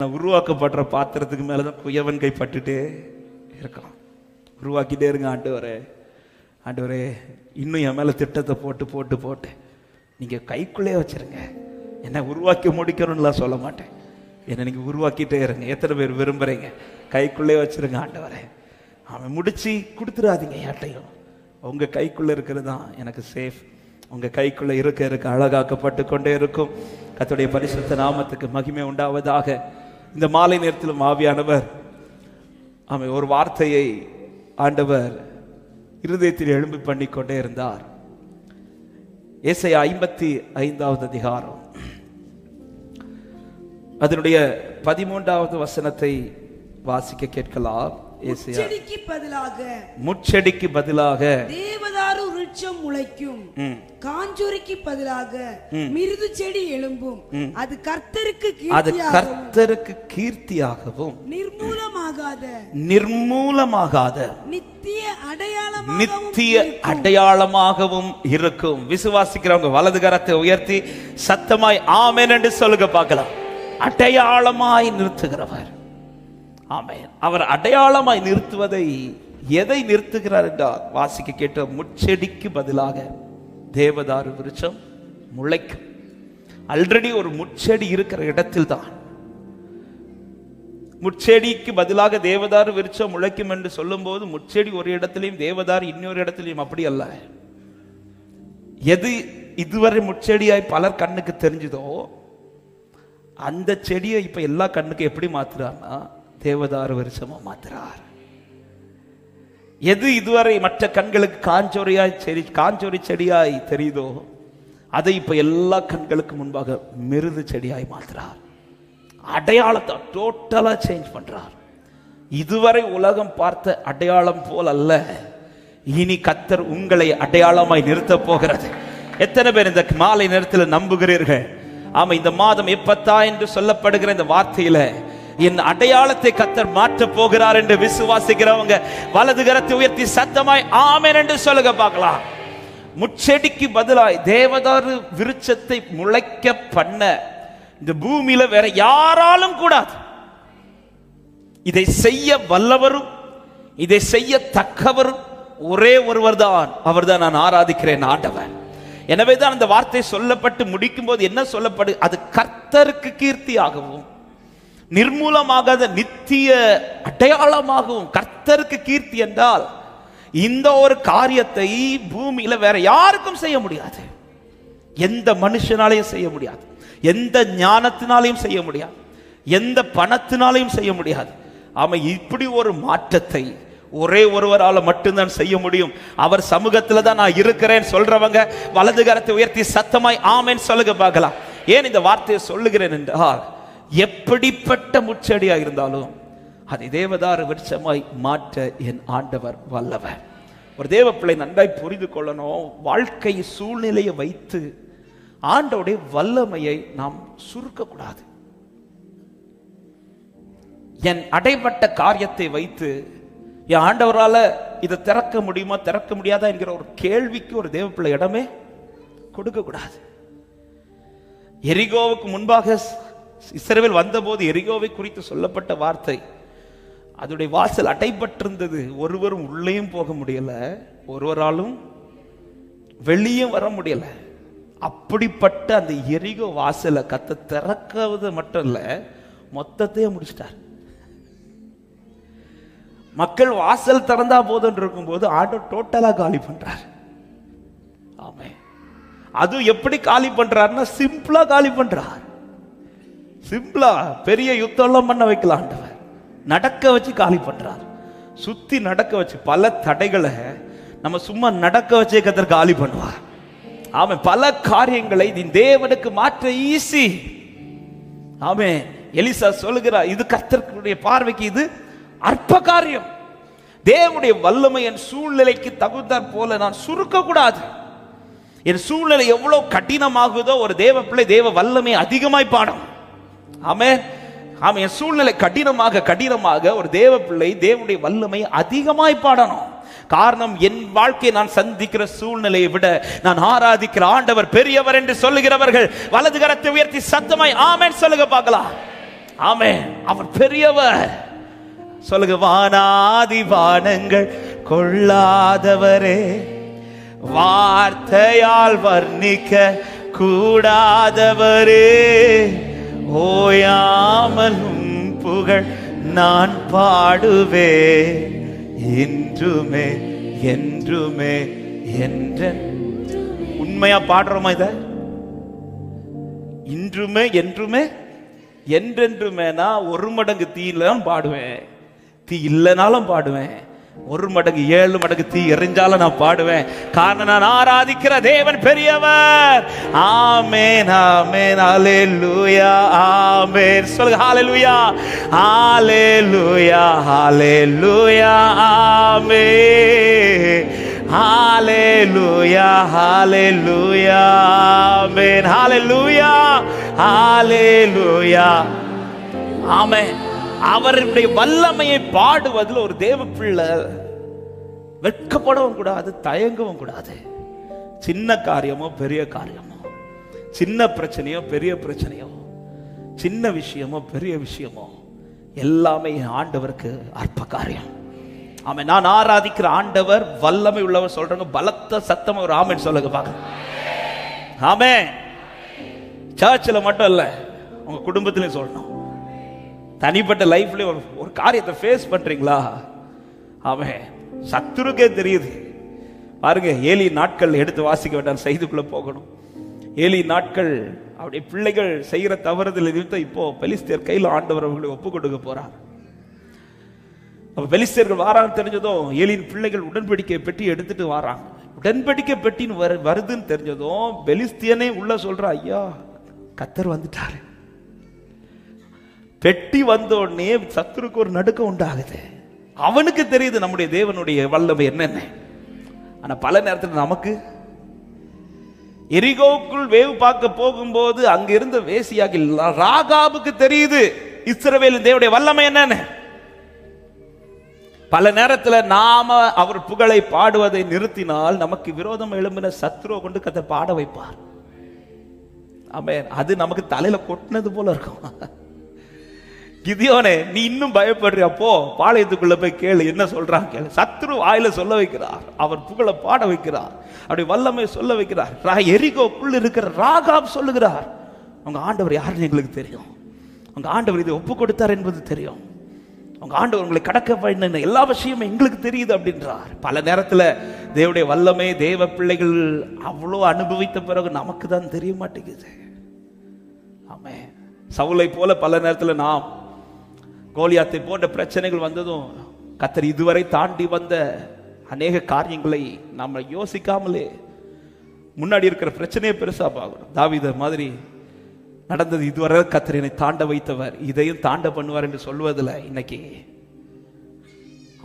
நான் உருவாக்கப்படுற பாத்திரத்துக்கு மேலே தான் குயவன் கைப்பட்டுட்டே இருக்கலாம் உருவாக்கிட்டே இருங்க ஆண்டவரே. ஆண்டவரே இன்னும் என் மேலே திட்டத்தை போட்டு போட்டு போட்டு. நீங்கள் கைக்குள்ளே வச்சிருங்க. என்னை உருவாக்கி முடிக்கணும்லாம் சொல்ல மாட்டேன். என்னை நீங்கள் உருவாக்கிட்டே இருங்க. எத்தனை பேர் விரும்புகிறீங்க கைக்குள்ளே வச்சிருங்க ஆண்டவரே. அவன் முடித்து கொடுத்துடாதீங்க யார்ட்டையும் உங்கள் கைக்குள்ளே இருக்கிறது தான் எனக்கு சேஃப் உங்கள் கைக்குள்ளே இருக்க இருக்க அழகாக்கப்பட்டு கொண்டே இருக்கும். கத்துடைய பரிசுத்த நாமத்துக்கு மகிமை உண்டாவதாக. இந்த மாலை நேரத்திலும் ஆவியானவர் ஆமென் ஒரு வார்த்தையை ஆண்டவர் இருதயத்தில் எழும்பி பண்ணி கொண்டே இருந்தார். ஏசை ஐம்பத்தி ஐந்தாவது அதிகாரம். அதனுடைய பதிமூன்றாவது வசனத்தை வாசிக்க கேட்கலாம். ஏசையா செடிக்கு பதிலாக முச்செடிக்கு பதிலாக தேவதாரு விருட்சம் முளைக்கும். காஞ்சூரிக்கு பதிலாக மிருது செடி எழும்பும். அது கர்த்தருக்கு அது கர்த்தருக்கு கீர்த்தியாகவும் நிர்மூலமாகாத. நிர்மூலமாகாத. நித்திய அடையாளமாகவும் நித்திய இருக்கும். அடையாளமாகவும் இருக்கும். விசுவாசிக்கிறவங்க வலது கரத்தை உயர்த்தி சத்தமாய் ஆமென் என்று சொல்லுங்க பார்க்கலாம். அடையாளமாய் நிறுத்துகிறவர். ஆமென். அவர் அடையாளமாய் நிறுத்துவதை எதை நிறுத்துகிறார் என்றால் வாசிக்க கேட்ட முச்செடிக்கு பதிலாக தேவதாரு விருட்சம் முளைக்கும் ஆல்ரெடி ஒரு முச்செடி இருக்கிற இடத்தில் தான் முச்செடிக்கு பதிலாக தேவதாரு விருட்சம் முளைக்கும் என்று சொல்லும்போது முச்செடி ஒரு இடத்துலையும் தேவதாறு இன்னொரு இடத்துலையும் அப்படி அல்ல. எது இதுவரை முச்செடியாய் பலர் கண்ணுக்கு தெரிஞ்சதோ அந்த செடியை இப்ப எல்லா கண்ணுக்கு எப்படி மாத்துறாருன்னா தேவதாரு விருட்சமா மாத்துறாரு. எது இதுவரை மற்ற கண்களுக்கு காஞ்சோரியாய் செடி காஞ்சோரி செடியாய் தெரியுதோ அதை இப்ப எல்லா கண்களுக்கு முன்பாக மிருது செடியாய் மாத்துறார். அடையாளத்தை டோட்டலா சேஞ்ச் பண்றார். இதுவரை உலகம் பார்த்த அடையாளம் போல் அல்ல. இனி கத்தர் உங்களை அடையாளமாய் நிறுத்த போகிறது. எத்தனை பேர் இந்த மாலை நேரத்தில் நம்புகிறீர்கள்? ஆமா இந்த மாதம் எப்பத்தா என்று சொல்லப்படுகிற இந்த வார்த்தையில என் அடையாளத்தை கத்தர் மாற்ற போகிறார் என்று விசுவாசிக்கிறவங்க வலது கரத்தை உயர்த்தி சத்தமாய் ஆமேன் என்று சொல்லுங்க பார்க்கலாம். முச்செடிக்கு பதிலாய் தேவதாரு விருட்சத்தை முளைக்க பண்ண இந்த பூமியில வேற யாராலும் கூடாது. இதை செய்ய வல்லவரும் இதை செய்ய தக்கவரும் ஒரே ஒருவர் தான். அவர்தான் நான் ஆராதிக்கிறேன் ஆண்டவர். எனவே தான் அந்த வார்த்தை சொல்லப்பட்டு முடிக்கும் போது என்ன சொல்லப்படு அது கர்த்தருக்கு கீர்த்தியாகவும் நிர்மூலமாகாத நித்திய அடையாளமாகவும் கர்த்தருக்கு கீர்த்தி என்றால் இந்த ஒரு காரியத்தை பூமியில வேற யாருக்கும் செய்ய முடியாது. எந்த மனுஷனாலையும் செய்ய முடியாது. எந்த ஞானத்தினாலையும் செய்ய முடியாது. எந்த பணத்தினாலையும் செய்ய முடியாது. அவன் இப்படி ஒரு மாற்றத்தை ஒரே ஒருவரால் மட்டும்தான் செய்ய முடியும். அவர் சமூகத்தில் தான் நான் இருக்கிறேன் சொல்றவங்க வலது கரத்தை உயர்த்தி சத்தமாய் ஆமேன்னு சொல்லுங்க பார்க்கலாம். ஏன் இந்த வார்த்தையை சொல்லுகிறேன் என்றால் எப்படிப்பட்ட முச்செடியா இருந்தாலும் அதை தேவதார விருட்சமாய் மாற்ற என் ஆண்டவர் வல்லவர். ஒரு தேவ பிள்ளை நன்றாய் புரிந்து கொள்ளணும் வாழ்க்கை சூழ்நிலையை வைத்து ஆண்டோடைய வல்லமையை நாம் சுருக்கக்கூடாது. என் அடைபட்ட காரியத்தை வைத்து என் ஆண்டவரால இதை திறக்க முடியுமா திறக்க முடியாதா என்கிற ஒரு கேள்விக்கு ஒரு தேவ பிள்ளை இடமே கொடுக்க கூடாது எரிகோவுக்கு முன்பாக இஸ்ரவேல் வந்தபோது எரிகோவை குறித்து சொல்லப்பட்ட வார்த்தை. அதோடைய வாசல் அடைபட்டிருந்தது. ஒருவரும் உள்ளேயும் போக முடியல. ஒருவராலும் வெளியும் வர முடியல. அப்படிப்பட்ட அந்த எரிகோ வாசலை கத்த திறக்கிறது மட்டும் இல்லை மொத்தத்தையே முடிச்சிட்டார். மக்கள் வாசல் திறந்தா போதுன்னு இருக்கும்போது ஆட்டோ டோட்டலாக காலி பண்றார். ஆமே அது எப்படி காலி பண்றாருன்னா சிம்பிளா காலி பண்றார். சிம்பிளா பெரிய யுத்தம்லாம் பண்ண வைக்கலாம் ஆண்டவர். நடக்க வச்சு காலி பண்றார். சுத்தி நடக்க வச்சு பல தடைகளை நம்ம சும்மா நடக்க வச்சே கத்தர் காலி பண்ணுவார். ஆமென் பல காரியங்களை நீ தேவனுக்கு மாற்ற ஈஸி. ஆமே எலிசா சொல்லுகிறார் இது கர்த்தருடைய பார்வைக்கு இது அற்ப காரியம். தேவனுடைய வல்லமை என் சூழ்நிலைக்கு தகுந்தாற் போல நான் சுருக்க கூடாது என் சூழ்நிலை எவ்வளவு கடினமாகுதோ ஒரு தேவ பிள்ளை தேவ வல்லமை அதிகமாய் பாடும். ஆமே ஆமே என் சூழ்நிலை கடினமாக கடினமாக ஒரு தேவ பிள்ளை தேவனுடைய வல்லமை அதிகமாய் பாடணும். காரணம் என் வாழ்க்கையை நான் சந்திக்கிற சூழ்நிலையை விட நான் ஆராதிக்கிற ஆண்டவர் பெரியவர் என்று சொல்லுகிறவர்கள் வலது கரத்தை உயர்த்தி சத்தமாய் ஆமேன் சொல்லுங்க பார்க்கலாம். ஆமே அவர் பெரியவர். சொல்லுங்க வானாதி வானங்கள் கொள்ளாதவரே வார்த்தையால் வர்ணிக்க கூடாதவரே. ஓயாமலும் புகழ் நான் பாடுவே. என்றுமே என்றுமே என்ற உண்மையா பாடுறோமா இத? இன்றுமே என்றுமே என்றென்றுமேனா ஒரு மடங்கு தீயில தான் பாடுவேன். தீ இல்லைனாலும் பாடுவேன். ஒரு மடங்கு ஏழு மடங்கு தீ எரிஞ்சாலும் நான் பாடுவேன். காரணம் நான் ஆராதிக்கிற தேவன் பெரியவர். ஆமேன் ஆமேன் ஹalleluya ஆமேன். சொல்லுங்க ஹalleluya ஹalleluya ஹalleluya ஆமேன். ஹalleluya ஹalleluya ஆமேன். ஹalleluya ஹalleluya ஆமேன். அவருடைய வல்லமையை பாடுவதில் ஒரு தேவ பிள்ளை. வெட்கப்படவும் கூடாது தயங்கவும் கூடாது. சின்ன காரியமோ பெரிய காரியமோ. சின்ன பிரச்சனையோ பெரிய பிரச்சனையோ. சின்ன விஷயமோ பெரிய விஷயமோ. எல்லாமே ஆண்டவருக்கு அற்ப காரியம் ஆமென். நான் ஆராதிக்கிற ஆண்டவர் வல்லமை உள்ளவர் சொல்றாங்க பலத்த சத்தம் ஒரு ஆமன் சொல்லுங்க பார்க்க ஆமே சர்ச்சில் மட்டும் இல்லை உங்க குடும்பத்திலையும் சொல்லணும். தனிப்பட்ட லைஃப்ல ஒரு ஒரு காரியத்தை ஃபேஸ் பண்றீங்களா? அவன் சத்துருக்கே தெரியுது. பாருங்க ஏலி நாட்கள் எடுத்து வாசிக்க வேண்டாம் செய்துக்குள்ளே போகணும். ஏலி நாட்கள் அப்படி பிள்ளைகள் செய்கிற தவறுதல் நிமித்தம் இப்போ பெலிஸ்தியர் கையில் ஆண்டவர் அவர்களை ஒப்பு கொடுக்க போறார். அப்போ பெலிஸ்தியர்கள் வாரான்னு தெரிஞ்சதும் ஏலியின் பிள்ளைகள் உடன்படிக்கை பெட்டி எடுத்துட்டு வாராங்க. உடன்படிக்கை பெட்டின்னு வரு வருதுன்னு தெரிஞ்சதும் பெலிஸ்தியனே உள்ள சொல்ற ஐயா கத்தர் வந்துட்டாரு. பெட்டி வந்த உடனே சத்துருக்கு ஒரு நடுக்கம் உண்டாகுது. அவனுக்கு தெரியுது நம்முடைய தேவனுடைய வல்லமை என்னென்ன. ஆனா பல நேரத்தில் நமக்கு எரிகோக்குள் வேவு பார்க்க போகும்போது அங்க இருந்த வேசியாகி ராகாபுக்கு தெரியுது இஸ்ரவேலின் தேவனுடைய வல்லமை என்னன்னு. பல நேரத்துல நாம அவர் புகழை பாடுவதை நிறுத்தினால் நமக்கு விரோதம் எழும்பின சத்ருவை கொண்டு கதை பாட வைப்பார். ஆமென். அது நமக்கு தலையில கொட்டினது போல இருக்கும். கிதியோனே நீ இன்னும் பயப்படுறியா? போ பாளையத்துக்குள்ள போய் கேளு என்ன சொல்றான் கேளு. சத்ரு வாயில சொல்ல வைக்கிறார். அவர் புகழை பாட வைக்கிறார். அப்படி வல்லமை சொல்ல வைக்கிறார். ரா- எரிகோக்குள்ள இருக்கிற ராகாப் சொல்லுகிறார். உங்க ஆண்டவர் யாருன்னு எங்களுக்கு தெரியும். உங்க ஆண்டவர் இதை ஒப்பு கொடுத்தார் என்பது தெரியும். உங்க ஆண்டவர் உங்களை கடக்க பண்ண எல்லா விஷயமும் எங்களுக்கு தெரியுது அப்படின்றார். பல நேரத்தில் தேவடைய வல்லமை தேவ பிள்ளைகள் அவ்வளோ அனுபவித்த பிறகு நமக்கு தான் தெரிய மாட்டேங்குது. ஆமே சவுளை போல பல நேரத்தில் நாம் கோலியாத்தை போன்ற பிரச்சனைகள் வந்ததும் கத்தர் இதுவரை தாண்டி வந்த அநேக காரியங்களை நம்ம யோசிக்காமலே முன்னாடி இருக்கிற பிரச்சனையை பெருசா பார்க்கணும் தாவீத மாதிரி நடந்தது இதுவரை கத்தர் என்னை தாண்ட வைத்தவர் இதையும் தாண்ட பண்ணுவார் என்று சொல்வதில் இன்னைக்கு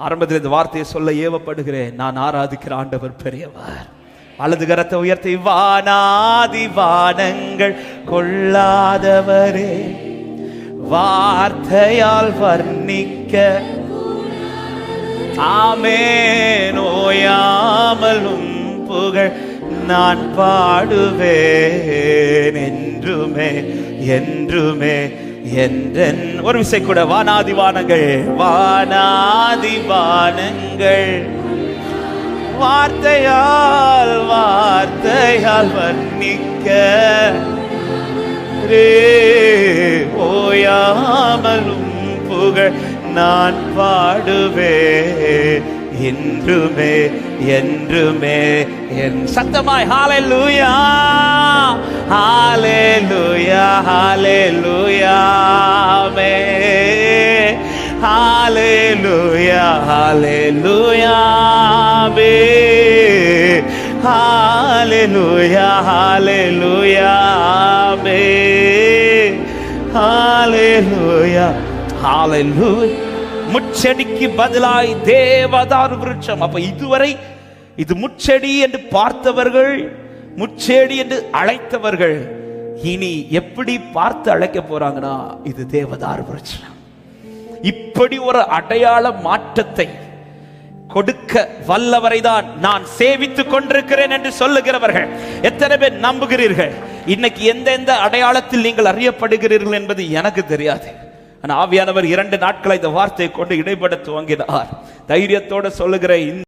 ஆரம்பத்தில் இந்த வார்த்தையை சொல்ல ஏவப்படுகிறேன். நான் ஆராதிக்கிற ஆண்டவர் பெரியவர். வலது கரத்தை உயர்த்தி வானாதி வானங்கள் கொள்ளாதவரே. வார்த்தையால் வர்ணிக்க. ஆமே நோயாமலும் புகழ் நான் பாடுவேன். என்றுமே என்றுமே என்றென். ஒரு விசை கூட வானாதி வானங்கள் வானாதி வானங்கள் வார்த்தையால் வார்த்தையால் வர்ணிக்க. ரே ஓயாமலும் புகழ் நான் பாடுவே என்றுமே என்றுமே என் சத்தமாய் ஹாலே லூயா ஹாலே லூயா ஹாலே லூயாமே ஹாலே லூயா ஹாலே லூயாமே ஹாலே லூயா ஹாலே லூயாமே ஹா ஹalleluya முச்செடிக்கு பதிலாய் தேவதார் விருட்சம். அப்ப இதுவரை இது முச்செடி என்று பார்த்தவர்கள் முச்செடி என்று அழைத்தவர்கள் இனி எப்படி பார்த்து அழைக்க போறாங்கன்னா இது தேவதார் விருட்சம். இப்படி ஒரு அடையாள மாற்றத்தை கொடுக்க வல்லவரை தான் நான் சேவித்துக் கொண்டிருக்கிறேன் என்று சொல்லுகிறவர்கள். எத்தனை பேர் நம்புகிறீர்கள்? இன்னைக்கு எந்தெந்த அடையாளத்தில் நீங்கள் அறியப்படுகிறீர்கள் என்பது எனக்கு தெரியாது. ஆவியானவர் இரண்டு நாட்களை இந்த வார்த்தையை கொண்டு இடைபட துவங்கினார் தைரியத்தோட சொல்லுகிற இந்த